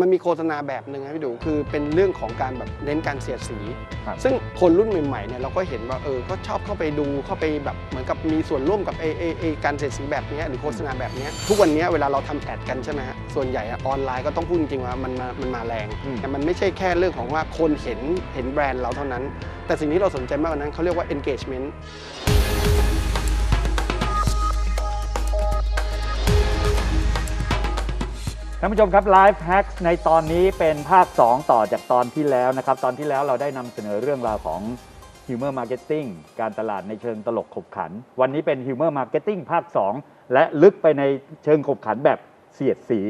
มันมีโฆษณาแบบหนึ่งครับพี่ดูคือเป็นเรื่องของการแบบเน้นการเสียดสี ครับ ซึ่งคนรุ่นใหม่ๆเนี่ยเราก็เห็นว่าเออก็ชอบเข้าไปดูเข้าไปแบบเหมือนกับมีส่วนร่วมกับไอไอไอการเสียดสีแบบเนี้ยหรือโฆษณาแบบเนี้ยทุกวันเนี้ยเวลาเราทำแอดกันใช่ไหมฮะส่วนใหญ่อะออนไลน์ก็ต้องพูดจริงๆว่ามันมามันมาแรง อืม แต่มันไม่ใช่แค่เรื่องของว่าคนเห็นเห็นแบรนด์เราเท่านั้น แต่สิ่งที่เราสนใจมากกว่านั้นเขาเรียกว่า engagement ท่านผู้ชมครับ Life Hacks ในตอนนี้เป็นภาค 2 ต่อจากตอนที่แล้วนะครับ ตอนที่แล้วเราได้นำเสนอเรื่องราวของ Humor Marketing การตลาดในเชิงตลกขบขัน วันนี้เป็น Humor Marketing ภาค 2 และลึกไปในเชิงขบขันแบบเสียดสี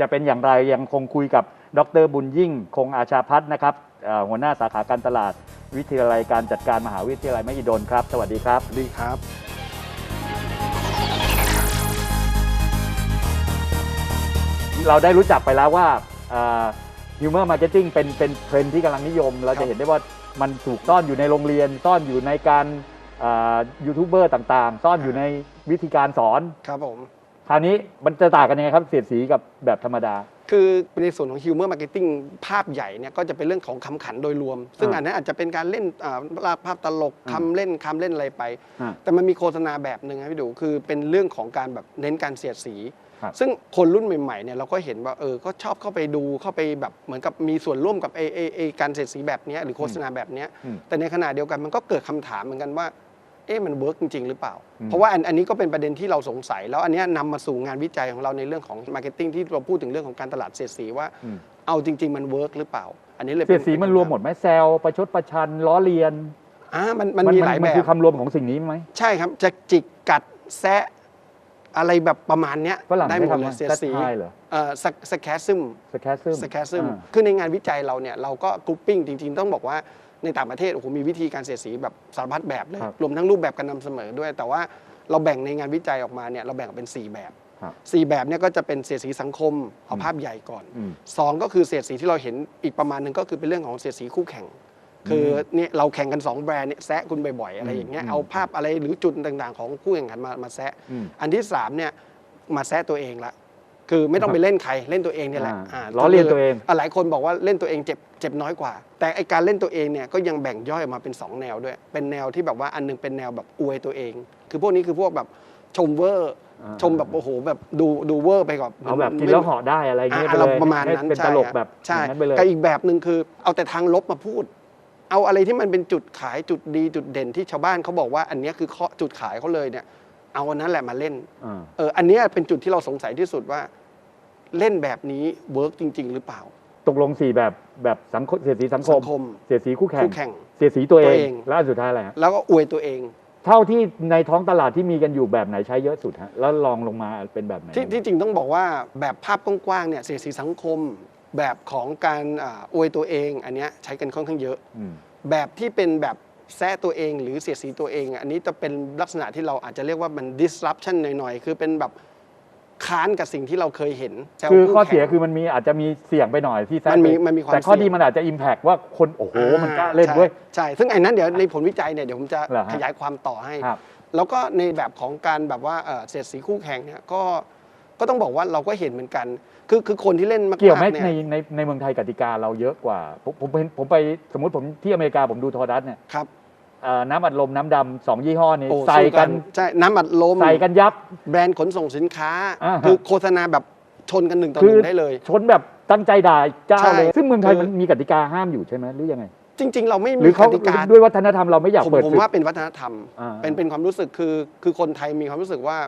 จะเป็นอย่างไรยังคงคุยกับดรบุญยิ่ง คงอาชาพัฒน์นะครับหัวหน้าสาขาการตลาด วิทยาลัยการจัดการมหาวิทยาลัยมหิดลครับ สวัสดีครับ ดีครับ เราได้รู้จักไปแล้วว่าฮิวเมอร์มาร์เก็ตติ้งเป็นเป็นเทรนด์ที่กำลังนิยม เราครัจะบเห็นได้ว่ามันถูกซ่อนอยู่ในโรงเรียน ซ่อนอยู่ในการยูทูบเบอร์ต่างๆ ซ่อนอยู่ในวิธีการสอน ครับผม คราวนี้มันจะต่างกันยังไงครับเสียดสีกับแบบธรรมดา คือในส่วนของ humor marketing ภาพใหญ่เนี่ยก็จะเป็นเรื่องของคำขันโดยรวม ซึ่งอ่าอันนั้นอาจจะเป็นการเล่นอ่าภาพตลกอืมคำเล่นคำเล่นอะไรไปอ่าแต่มันมีโฆษณาแบบหนึ่งครับพี่ดู คือเป็นเรื่องของการแบบเน้นการเสียดสี ครับ ซึ่งคนรุ่นใหม่ๆเนี่ยเราก็เห็นว่าเออก็ชอบเข้าไปดูเข้าไปแบบเหมือนกับมีส่วนร่วมกับไอไอไอการเสียดสีแบบเนี้ยหรือโฆษณาแบบเนี้ยอืมแต่ในขณะเดียวกันมันก็เกิดคำถามเหมือนกันว่า เอ๊ะมันเวิร์กจริง ๆ หรือเปล่า อืม เพราะว่าอันอันนี้ก็เป็นประเด็นที่เราสงสัย แล้วอันเนี้ยนำมาสู่งานวิจัยของเราในเรื่องของมาร์เก็ตติ้งที่เราพูดถึงเรื่องของการตลาดเสียดสีว่า อืมเอาจริง ๆ มันเวิร์กหรือเปล่า อันนี้เลยเสียดสีมันรวมหมดไหมแซวประชดประชันล้อเลียนอ่ามันมันมีหลายมัแบคือบ คำรวมของสิ่งนี้ไหม ใช่ครับจะจิกกัดแซะ อะไรแบบประมาณเนี้ยฝรั่งได้หใช้มดคำเลยว่าเสียดสีแซทายเหรอเอ่อสแคซึมสแคซึมสแคซึมคือในงานวิจัยเราเนี่ยเราก็กรุ๊ปปิ้งจริง ๆ ต้องบอกว่าในต่างประเทศโอ้โหมีวิธีการเสียดสีแบบสารพัดแบบเลยรวมทั้งรูปแบบการนำเสนอด้วย แต่ว่าเราแบ่งในงานวิจัยออกมาเนี่ยเราแบ่งออกเป็น 4 แบบครับ4แบบเนี่ยก็จะเป็นเสียดสีสังคมเอาอืมภาพใหญ่ก่อนอืมสองก็คือเสียดสีที่เราเห็นอีกประมาณหนึงก็คือเป็นเรื่องของเสียดสีคู่แข่ง คือเนี่ยเราแข่งกัน 2 แบรนด์เนี่ยแซะคุณบ่อยๆอะไรอย่างเงี้ยอืมเอาภาพอะไรหรือจุดต่างๆ ของคู่แข่งขันมามาแซะอืมอันที่สามเนี่ยมาแซะตัวเองละคือไม่ต้องไปเล่นใครเล่นตัวเองเนี่ยแหละอ่าาล้อเลียนตัวเองะหลายคนบอกว่าเล่นตัวเองเจ็บเจ็บน้อยกว่า แต่ไอการเล่นตัวเองเนี่ยก็ยังแบ่งย่อยออกมาเป็น 2 แนวด้วย เป็นแนวที่แบบว่าอันหนึงเป็นแนวแบบอวยตัวเอง คือพวกนี้คือพวกแบบชมเวอร์อ่าชมแบบโอ้โหแบบดูดูเวอร์ไปก่อนเอาแบบกินแล้วเหาะได้อะไรอย่างเงี้ยอ่าไปเราเลยประมาณให้นั้นเป็นใช่ตลกฮะแบบใช่อย่างนั้นไปเลยกับอีกแบบหนึ่งคือเอาแต่ทางลบมาพูด เอาอะไรที่มันเป็นจุดขายจุดดีจุดเด่นที่ชาวบ้านเขาบอกว่าอันเนี้ยคือข้อจุดขายเขาเลยเนี่ยเอาอันนั้นแหละมาเล่นอ่าเอออันเนี้ยเป็นจุดที่เราสงสัยที่สุดว่า เล่นแบบนี้เวิร์กจริง ๆ หรือเปล่า ตกลงสี่แบบแบบสังคมเสียดสีสังคสัมงคม เสียดสีคู่แข่งคู่แข่ง เสียดสีตัวเอตัวงเองแล้วอันสุดท้ายอะไรฮะแล้วก็อวยตัวเอง เท่าที่ในท้องตลาดที่มีกันอยู่แบบไหนใช้เยอะสุดฮะแล้วลองลงมาเป็นแบบไหนที่ที่จริงต้องบอกว่าแบบภาพกว้างๆเนี่ยเสียดสีสังคม แบบของการอ่าอวยตัวเอง อันเนี้ยใช้กันค่อนข้างเยอะอืมแบบที่เป็นแบบแซะตัวเองหรือเสียดสีตัวเองอะอันนี้จะเป็นลักษณะที่เราอาจจะเรียกว่ามัน disruption หน่อยๆ คือเป็นแบบค้านกับสิ่งที่เราเคยเห็นแซวคือคู่ข้อเสียแข่งคือมันมีอาจจะมีเสี่ยงไปหน่อยที่แซะมันมีไปมันมีความแต่ข้อเสี่ยงดีมันอาจจะอิมแพกว่าคนโอ้โหมันกล้าเล่นใช่เว้ยใช่ซึ่งไอ้นั้นเดี๋ยวในผลวิจัยเนี่ยเดี๋ยวผมจะเหรอฮะขยายความต่อให้ครับแล้วก็ในแบบของการแบบว่าเอ่อเสียดสีคู่แข่งเนี่ยก็ ก็ต้องบอกว่าเราก็เห็นเหมือนกัน คือคือคนที่เล่นมากๆเกี่ยวไหมเนี่ยในในในเมืองไทยกติกาเราเยอะกว่า ผมผมเห็นผมไปสมมติผมที่อเมริกาผมดูโทรทัศน์เนี่ยครับ เอ่อน้ำอัดลมน้ำดำสองยี่ห้อนี้โอ้ใส่กันสู้ใช่น้ำอัดลม ใส่กันยับ แบรนด์ขนส่งสินค้า อ่าฮะ คือโฆษณาแบบชนกันหนึ่งต่อหคืนึ่องได้เลย ชนแบบตั้งใจด่าเจ้าใช่เลย ซึ่งเมืองไทยคือ มันมีกติกาห้ามอยู่ใช่ไหมหรือยังไง จริง ๆ เราไม่หมีรือกเขาติกาด้วยวัฒนธรรมเราไม่อยากผมเปิดผมศึก ว่าเป็นวัฒนธรรม อ่า เป็นเป็นความรู้สึกคือคือคนไทยมีความรู้สึกว่า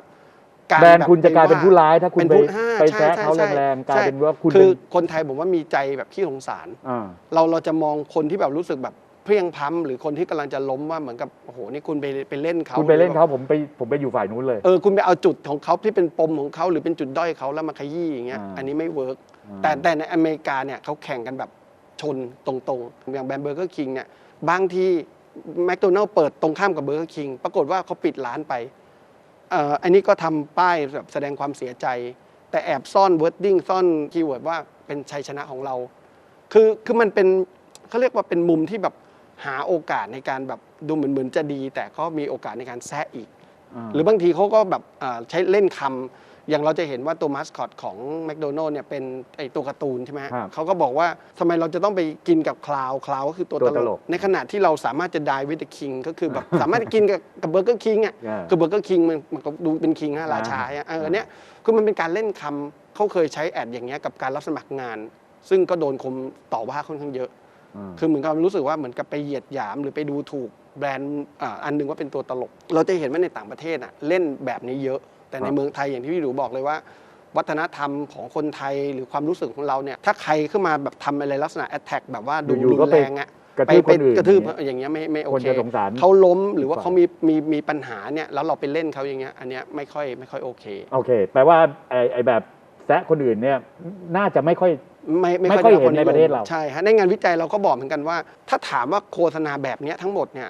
การแบรนด์คุณจะกลายเป็นผู้ร้ายถ้าคุณเป็นไปผู้อ่าไปใช่แซะใช่เขาใช่แรงๆกลายใช่เป็นว่าคุณคืเป็อนคนไทยผมว่ามีใจแบบขี้สงสารอ่าเราเราจะมองคนที่แบบรู้สึกแบบเพลียงพล้ำหรือคนที่กำลังจะล้มว่าเหมือนกับโอ้โหนี่คุณไปไปเล่นเขาคุณไปเล่นหรือเขาผมไปผมไปอยู่ฝ่ายนู้นเลยเออคุณไปเอาจุดของเขาที่เป็นปมของเขาหรือเป็นจุดด้อยเขาแล้วมาขยี้อย่างเงี้ยอ่าอันนี้ไม่เวิร์กอ่าแต่แต่ในอเมริกาเนี่ยเขาแข่งกันแบบชนตรงๆ อย่างแบรนด์เบอร์เกอร์คิงเนี่ยบางทีแมคโดนัลล์เปิดตรงข้ามกับเบอร์เกอร์คิงปรากฏว่าเขาปิดร้านไปเอ่ออันนี้ก็ทำป้ายแบบแสดงความเสียใจ แต่แอบซ่อนเวิร์ดดิ้งซ่อนคีย์เวิร์ดว่าเป็นชัยชนะของเรา คือคือมันเป็นเขาเรียกว่าเป็นมุมที่แบบหาโอกาสในการแบบดูเหมือนเหมือนจะดี แต่ก็มีโอกาสในการแซะอีกาหรือบางทีเขาก็แบบอ่าใช้เล่นคำ อย่างเราจะเห็นว่าตัวมาสคอตของแมคโดนัลล์เนี่ยเป็นไอตัวการ์ตูนใช่ไหมฮะครับเขาก็บอกว่าทำไมเราจะต้องไปกินกับคลาวคลาวก็คือตัวตัวตตลลกก ในขณะที่เราสามารถจะได้วิดคิงก็คือแบบ สามารถจะกินกับกับเบอร์เกอร์คิงอะอ่า คือเบอร์เกอร์คิงมันมันก็ดูเป็นคิงฮะราชาฮะเอออันเนี้ยคือมันเป็นการเล่นคำเขาเคยใช้แอดอย่างเงี้ยกับการรับสมัครงาน ซึ่งก็โดนคมต่อว่าค่อนข้างเยอะมคือเหมือนกับรู้สึกว่าเหมือนกับไปเหยียดหยามหรือไปดูถูกแบรนด์อ่าอันหนึงว่าเป็นตัวตลก เราจะเห็นว่าในต่างประเทศอะเล่นแบบนี้เยอะ แต่ในครับเมืองไทยอย่างที่พี่ดูบอกเลยว่า วัฒนธรรมของคนไทยหรือความรู้สึกของเราเนี่ยถ้าใครขึ้นมาแบบทำอะไรลักษณะแอ t แทกแบบว่าดูอยู่ๆรุก็นไป แรงอะกระไปทืบไปคนอื่นกระทืบอย่างเงี้ยอย่างเงี้ยไม่ไม่โอคนเคจะสงสารเขาล้มหรือว่าอีกฝ่ายเขามีมีมีปัญหาเนี่ยแล้วเราไปเล่นเขาอย่างเงี้ยอันเนี้ยไม่ค่อยไม่ค่อยโอเค โอเค แปลว่าไอ้ไอ้แบบแซะคนอื่นเนี่ยน่าจะไม่ค่อย ไม่ไม่ไม่ค่อยได้เห็นในประเทศเรา ใช่ฮะในงานวิจัยเราก็บอกเหมือนกันว่า ถ้าถามว่าโฆษณาแบบเนี้ยทั้งหมดเนี่ย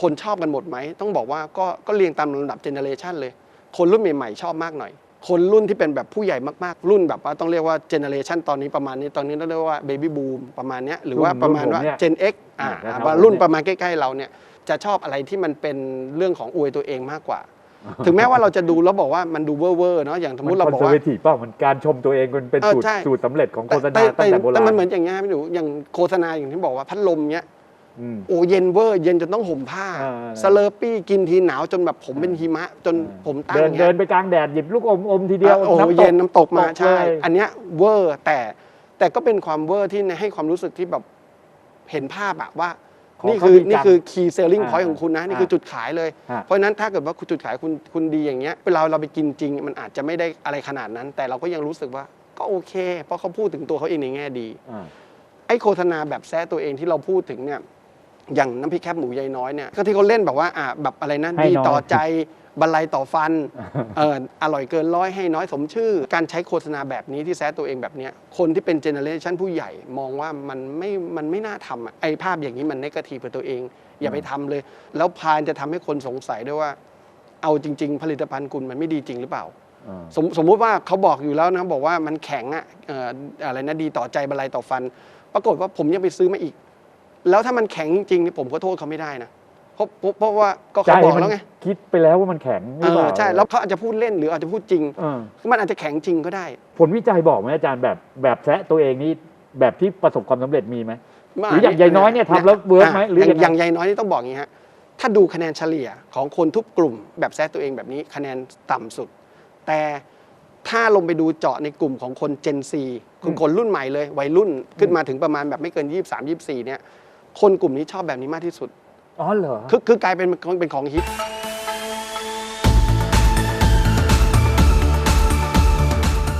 คนชอบกันหมดไหม ต้องบอกว่าก็ก็เรียงตามลำดับเจเนอเรชันเลย คนรุ่นใหม่ๆชอบมากหน่อย คนรุ่นที่เป็นแบบผู้ใหญ่มากๆ รุ่นแบบว่าต้องเรียกว่าเจเนอเรชันตอนนี้ประมาณนี้ตอนนี้ต้องเรียกว่าเบบี้บูมประมาณเนี้ยหรือว่ารุ่นประมาณว่ารุ่นผมเนี่ยเจน X อ่าอ่าครับว่ารุ่นผมเนี่ยประมาณใกล้ๆเราเนี่ยจะชอบอะไรที่มันเป็นเรื่องของอวยตัวเองมากกว่า ถึงแม้ว่าเราจะดูแล้วบอกว่ามันดูเว่อร์ๆเนาะอย่างสมมติเราบอกคอนว่าเซอร์เวทีฟเปล่ามันการชมตัวเองมันเป็นเออสูตรใช่สูตรสำเร็จของโฆษณาแต่ตั้งแต่โบราณแต่มันเหมือนอย่างเงี้ยพี่หนูอย่างโฆษณาอย่างที่บอกว่าพัดลมเนี้ยอืม โอ้เย็นเวอร์เย็นจนต้องห่มผ้าอ่าสเลอร์ปี้กินทีหนาวจนแบบผมเป็นหิมะ จนผมตั้งเดินเงี้เดิยนไปกลางแดดหยิบลูกอมอมทีเดียวโอ้โหำตกเย็นน้ำตกมาตกใช่เลยอันเนี้ยเวอร์แต่แต่ก็เป็นความเวอร์ที่ให้ความรู้สึกที่แบบเห็นภาพอะว่าของนี่คือเขาดีจังนี่คือ key selling อ่า point ของคุณนะ นี่คืออ่าจุดขายเลยฮะเพราะฉะนั้นถ้าเกิดว่าคุณจุดขายคุณคุณดีอย่างเงี้ยเวลาเราไปกินจริง มันอาจจะไม่ได้อะไรขนาดนั้น แต่เราก็ยังรู้สึกว่าก็โอเค เพราะเขาพูดถึงตัวเขาเองในแง่ดีอ่าไอ้โฆษณาแบบแซะตัวเองที่เราพูดถึงเนี่ย อย่างน้ำพริกแคบหมูยายน้อยเนี่ยก็ที่เขาเล่นแบบว่าอ่าแบบอะไรนะให้ดีน้อย ต่อใจบรรลัยต่อฟันเอออร่อยเกินร้อยให้น้อยสมชื่อ การใช้โฆษณาแบบนี้ที่แซะตัวเองแบบเนี้ยคนที่เป็นเจเนอเรชันผู้ใหญ่มองว่ามันไม่มันไม่น่าทำอะไอ้ภาพอย่างนี้มันนกาทีฟกับตัวเอง อย่าไปทำเลย แล้วพานจะทำให้คนสงสัยด้วยว่า เอาจริง ๆ ผลิตภัณฑ์คุณมันไม่ดีจริงหรือเปล่า อ่า สมสมมุติว่าเขาบอกอยู่แล้วนะบอกว่ามันแข็งอะเอ่ออะไรนะดีต่อใจบรรลัยต่อฟัน ปรากฏว่าผมยังไปซื้อมาอีก แล้วถ้ามันแข็งจริงๆนี่ผมก็โทษเขาไม่ได้นะเพราะเพราะเพราะว่าก็ใจเขาบอกมันแล้วไงคิดไปแล้วว่ามันแข็งหเอรือเปอล่าใช่แล้วเขาอาจจะพูดเล่นหรืออาจจะพูดจริงเออมันอาจจะแข็งจริงก็ได้ ผลวิจัยบอกไหมอาจารย์แบบแบบแซะตัวเองนี่แบบที่ประสบความสำเร็จมีไหมหรืออย่างยายน้อยเนี่ยทำแล้วเวิร์กไหมหรืออยังไงย่างยายน้อยนี่ต้องบอกอย่างนี้ฮะถ้าดูคะแนนเฉลี่ยของคนทุกกลุ่ม แบบแซะตัวเองแบบนี้คะแนนต่ำสุด แต่ถ้าลงไปดูเจาะในกลุ่มของคน Gen Z คือคนรุ่นใหม่เลยวัยรุ่นขึ้นมาถึงประมาณแบบไม่เกิน 23 24เนี่ย คนกลุ่มนี้ชอบแบบนี้มากที่สุด อ๋อเหรอ คือคือกลายเป็นเป็นของฮิต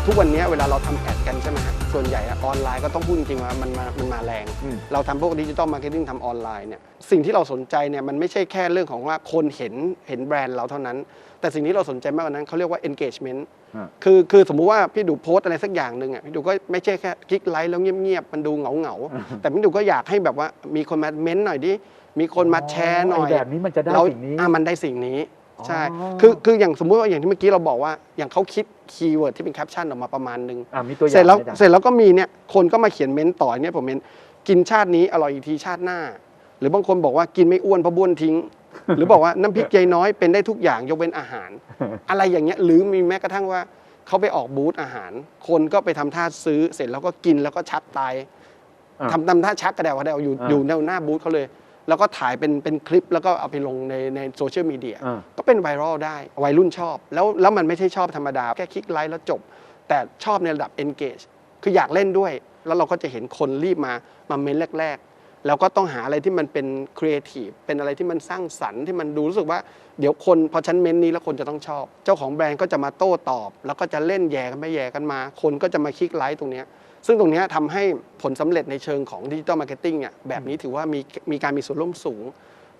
ทุกวันนี้เวลาเราทำแอดกันใช่ไหมฮะส่วนใหญ่อะออนไลน์ก็ต้องพูดจริงๆว่ามันมามันมาแรง อืม เราทำพวกดิจิตอลมาร์เก็ตติ้งทำออนไลน์เนี่ยสิ่งที่เราสนใจเนี่ยมันไม่ใช่แค่เรื่องของว่าคนเห็นเห็นแบรนด์เราเท่านั้น แต่สิ่งที่เราสนใจมากกว่านั้นเขาเรียกว่า engagement ฮะ คือคือสมมุติว่าพี่ดูโพสต์อะไรสักอย่างหนึ่งอะพี่ดูก็ไม่ใช่แค่คลิกไลค์แล้วเงียบๆมันดูเหงาเหงาๆแต่พี่ดูก็อยากให้แบบว่ามีคนมาเม้นต์หน่อยดิมีคนมาแชร์หน่อยไแบบนี้มันจะได้เราสิ่งนี้อะมันได้สิ่งนี้ใช่อ๋อคือคืออย่างสมมุติว่าอย่างที่เมื่อกี้เราบอกว่าอย่างเขาคิดคีย์เวิร์ดที่เป็นแคปชั่นออกมาประมาณหนึงอะมีตัวอย่างเสร็จแล้วไหมอาจารย์เสร็จแล้วก็มีเนี่ยคนก็มาเขียนเม้นต์ต่อเนี่ยผมเม้นกินชาตินี้อร่อยอีกทีชาติหน้า หรือบางคนบอกว่ากินไม่อ้วนเพราะบ้วนทิ้ง หรือบอกว่าน้ำพริกยายน้อยเป็นได้ทุกอย่างยกเว้นอาหาร อะไรอย่างเงี้ยหรือมีแม้กระทั่งว่าเขาไปออกบูธอาหาร คนก็ไปทำท่าซื้อเสร็จแล้วก็กินแล้วก็ชักตายอะทำทำท่าชักกระเดวกระเดวอยู่อ่าอยู่ในหน้าบูธเขาเลย แล้วก็ถ่ายเป็นเป็นคลิปแล้วก็เอาไปลงในในโซเชียลมีเดียอ่าก็เป็นไวรัลได้วัยรุ่นชอบ แล้วแล้วมันไม่ใช่ชอบธรรมดา แค่คลิกไลค์แล้วจบ แต่ชอบในระดับ engage คืออยากเล่นด้วย แล้วเราก็จะเห็นคนรีบมามาเม้นแรกๆ แล้วก็ต้องหาอะไรที่มันเป็นครีเอทีฟเป็นอะไรที่มันสร้างสรรค์ที่มันดูรู้สึกว่าเดี๋ยวคนพอฉันเม้นนี้แล้วคนจะต้องชอบ เจ้าของแบรนด์ก็จะมาโต้ตอบ แล้วก็จะเล่นแย่กันไปแย่กันมา คนก็จะมาคลิกไลค์ตรงนี้ซึ่งตรงนี้ทำให้ผลสำเร็จในเชิงของดิจิ t a ลมาร์เก็ตติ้งเนี่ยแบบนี้ถือว่ามีมีการมีส่วนร่วมสูง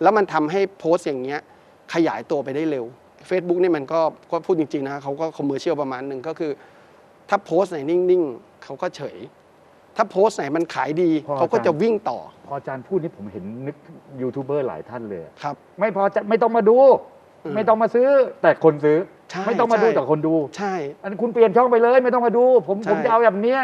แล้วมันทำให้โพสต์อย่างเงี้ยขยายตัวไปได้เร็ว Facebook นี่มันก็ก็พูดจริงๆนะเขาก็คอมเมอร์เชียลประมาณหนึ่งก็คือ ถ้าโพสต์ไหนนิ่งๆเขาก็เฉย ถ้าโพสต์ไหนมันขายดีพอ เขาก็อาจารย์จะวิ่งต่อพออาจารย์พูดนี่ผมเห็นนึกยูทูบเบอร์หลายท่านเลย ครับ ไม่พอจะไม่ต้องมาดู อืมไม่ต้องมาซื้อ แต่คนซื้อ ใช่ไม่ต้องมาดูใช่ แต่คนดู ใช่ อันนคุณเปลี่ยนช่องไปเลยไม่ต้องมาดู ผมใช่ ผมจะเอาแบบเนี้ย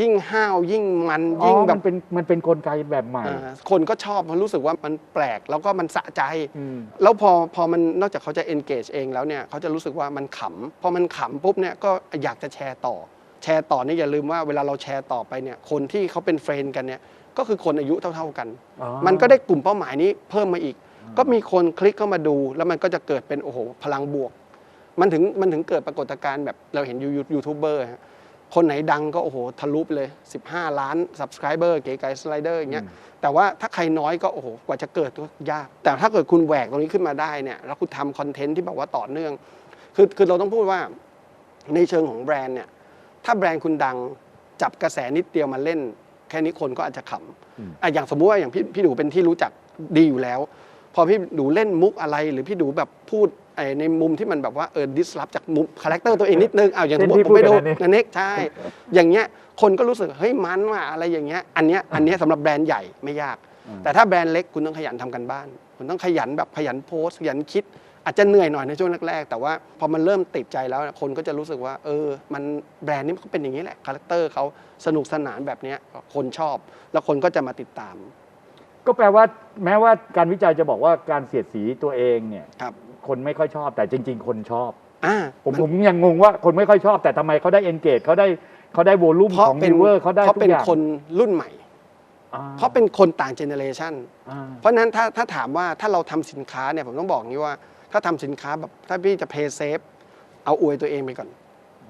ยิ่งห้าวยิ่งมันอ๋อยิ่งแบมับนเป็นมันเป็นกลไกแบบใหม่ อ่าคนก็ชอบเพราะรู้สึกว่ามันแปลกแล้วก็มันสะใจ อืม แล้วพอพอมันนอกจากเขาจะ engage เองแล้วเนี่ยเขาจะรู้สึกว่ามันขำพอมันขำปุ๊บเนี่ยก็อยากจะแชร์ต่อ แชร์ต่อนี่อย่าลืมว่าเวลาเราแชร์ต่อไปเนี่ยคนที่เขาเป็นเฟรนด์กันเนี่ยก็คือคนอายุเท่า ๆกันอ๋อมันก็ได้กลุ่มเป้าหมายนี้เพิ่มมาอีก ก็มีคนคลิกเข้ามาดู แล้วมันก็จะเกิดเป็นโอ้โหพลังบวก มันถึงมันถึงเกิดปรากฏการณ์แบบเราเห็นยูยูทูบเบอร์ฮะคนไหนดังก็โอ้โหทะลุไปเลย 15 ล้าน subscriber เก๋ไก่สไลเดอร์อย่างเงี้ยแต่ว่าถ้าใครน้อยก็โอ้โหกว่าจะเกิดก็ยาก แต่ถ้าเกิดคุณแหวกตรงนี้ขึ้นมาได้เนี่ยแล้วคุณทำคอนเทนต์ที่แบบว่าต่อเนื่อง คือคือเราต้องพูดว่าในเชิงของแบรนด์เนี่ย ถ้าแบรนด์คุณดังจับกระแสนิดเดียวมาเล่น แค่นี้คนก็อาจจะขอืมำอะอย่างสมมุติว่าอย่างพี่พี่ดูเป็นที่รู้จักดีอยู่แล้ว พอพี่ดูเล่นมุกอะไร หรือพี่ดูแบบพูดไอ้ในมุมที่มันแบบว่าเออดิสลอฟจากมุมคาแรคเตอร์ตัวเองนิดนึงอ้าวอย่างสมมติเช่นที่ผมไปดูพูดกับนันเน็กนันเน็กใช่อย่างเงี้ยคนก็รู้สึกเฮ้ยมันว่ะอะไรอย่างเงี้ยอันเนี้ยอันเนี้ยสำหรับแบรนด์ใหญ่ไม่ยากอืมแต่ถ้าแบรนด์เล็กคุณต้องขยันทำกันบ้าน คุณต้องขยันแบบขยันโพสต์ขยันคิด อาจจะเหนื่อยหน่อยในช่วงแรกๆ แต่ว่าพอมันเริ่มติดใจแล้วเนี่ยคนก็จะรู้สึกว่าเออ มันแบรนด์นี้มันก็เป็นอย่างนี้แหละคาแรคเตอร์เขาสนุกสนานแบบเนี้ยคนชอบ แล้วคนก็จะมาติดตาม ก็แปลว่าแม้ว่าการวิจัยจะบอกว่าการเสียดสีตัวเองเนี่ยครับคนไม่ค่อยชอบแต่จริง ๆ คนชอบอ่าผมนผมยังงงว่าคนไม่ค่อยชอบ แต่ทำไมเขาได้เอนเกจเขาได้เขาได้โวลูมเพราะของเป็นวิวเวอร์เขาได้เพราะทุกเป็นอย่างคนรุ่นใหม่อ่เพราะเป็นคนต่างเจเนเรชันอ่าเพราะฉะนั้นถ้าถ้าถามว่าถ้าเราทำสินค้าเนี่ยผมต้องบอกอย่างนี้ว่า ถ้าทำสินค้าแบบถ้าพี่จะเพย์เซฟเอาอวยตัวเองไปก่อน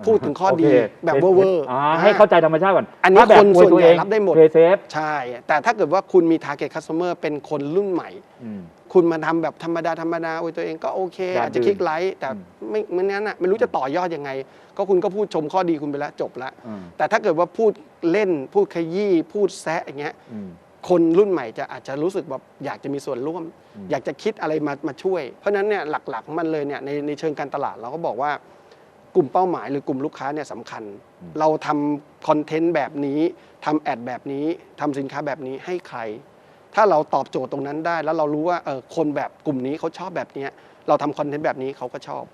พูดถึงข้อดีโเคแบบเวอร์ๆอ่าอ่าให้เข้าใจธรรมชาติก่อน อันนี้ถ้าแบบคนอวยส่วนตัวใหญ่เองรับได้หมดเพย์เซฟใช่ แต่ถ้าเกิดว่าคุณมี target customer เป็นคนรุ่นใหม่ คุณมาทำแบบธรรมดาธรรมดาอวยตัวเองก็โอเคแบบอาจจะคลิกไลค์แต่อืมไม่ไม่นั้นอะไม่รู้จะต่อยอดยังไง ก็คุณก็พูดชมข้อดีคุณไปแล้วจบละแต่ถ้าเกิดว่าพูดเล่นพูดขยี้พูดแซะอย่างเงี้ย คนรุ่นใหม่จะอาจจะรู้สึกแบบอยากจะมีส่วนร่วมอืมอยากจะคิดอะไรมามาช่วย เพราะฉะนั้นเนี่ยหลักๆของมันเลยเนี่ยในในเชิงการตลาดเราก็บอกว่ากลุ่มเป้าหมายหรือกลุ่มลูกค้าเนี่ยสำคัญ เราทำคอนเทนต์แบบนี้ทำแอดแบบนี้ทำสินค้าแบบนี้ให้ใคร ถ้าเราตอบโจทย์ตรงนั้นได้ แล้วเรารู้ว่าเออคนแบบกลุ่มนี้เขาชอบแบบเนี้ยเราทำคอนเทนต์แบบนี้เขาก็ชอบ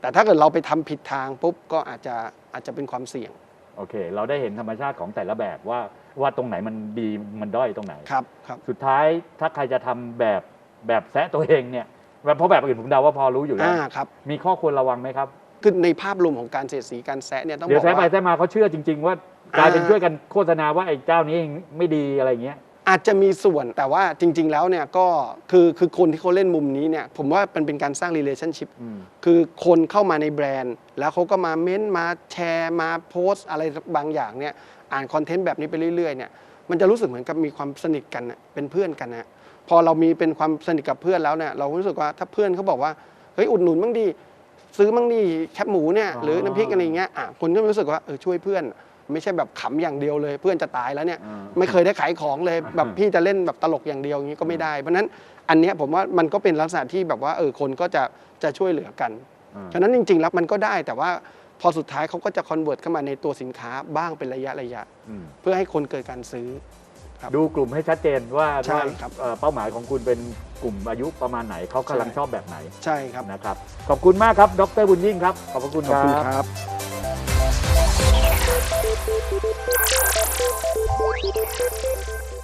แต่ถ้าเกิดเราไปทำผิดทางปุ๊บก็อาจจะอาจจะเป็นความเสี่ยง โอเค เราได้เห็นธรรมชาติของแต่ละแบบว่าว่าตรงไหนมันดีมันด้อยตรงไหน ครับครับสุดท้ายถ้าใครจะทำแบบแบบแซะตัวเองเนี่ยเพราะแบบอื่นผมเดาว่าพอรู้อยู่แล้ว อ่าครับมีข้อควรระวังไหมครับ คือในภาพรวมของการเสียดสีการแซะเนี่ยต้องเดี๋บยวอกแซะไปว่า แซะมาเขาเชื่อจริง ๆ ว่ากลายเป็นอ่า ช่วยกันโฆษณาว่าไอ้เจ้านี้ไม่ดีอะไรอย่างเงี้ย อาจจะมีส่วนแต่ว่าจริง ๆ แล้วเนี่ยก็คือคือคนที่เขาเล่นมุมนี้เนี่ยผมว่ามันเป็นการสร้าง relationship อืมคือคนเข้ามาในแบรนด์ แล้วเขาก็มาเม้นต์มาแชร์มาโพสต์อะไรบางอย่างเนี่ยอ่านคอนเทนต์แบบนี้ไปเรื่อยๆเนี่ยมันจะรู้สึกเหมือนกับมีความสนิทกันน่ะเป็นเพื่อนกันนะพอเรามีเป็นความสนิทกับเพื่อนแล้วเนี่ยเรารู้สึกว่าถ้าเพื่อนเขาบอกว่าเฮ้ยอุดหนุนบ้างดีซื้อบ้างดีแคบหมูเนี่ยอ๋อหรือน้ำพริกอะไรอย่างเงี้ยอะคนก็รู้สึกว่าเออช่วยเพื่อน ไม่ใช่แบบขำอย่างเดียวเลย เพื่อนจะตายแล้วเนี่ยอ่าไม่เคยได้ขายของเลยแบบพี่จะเล่นแบบตลกอย่างเดียวอย่างนี้ก็ไม่ได้ เพราะฉะนั้นอันเนี้ยผมว่ามันก็เป็นลักษณะที่แบบว่าเออคนก็จะจะช่วยเหลือกันอ่าฉะนั้นจริง ๆ แล้วมันก็ได้แต่ว่าพอสุดท้ายเขาก็จะคอนเวิร์ตเข้ามาในตัวสินค้าบ้างเป็นระยะระยะอืมเพื่อให้คนเกิดการซื้อ ครับดูกลุ่มให้ชัดเจนว่าใช่ว่าครับเอ่อเป้าหมายของคุณเป็นกลุ่มอายุประมาณไหนเขากำลังใช่ ชอบแบบไหนใช่ครับนะครับ ขอบคุณมากครับดรบุญยิ่งครับ ขอบพระคุณขอบคคุณรับ ครับ Thank you.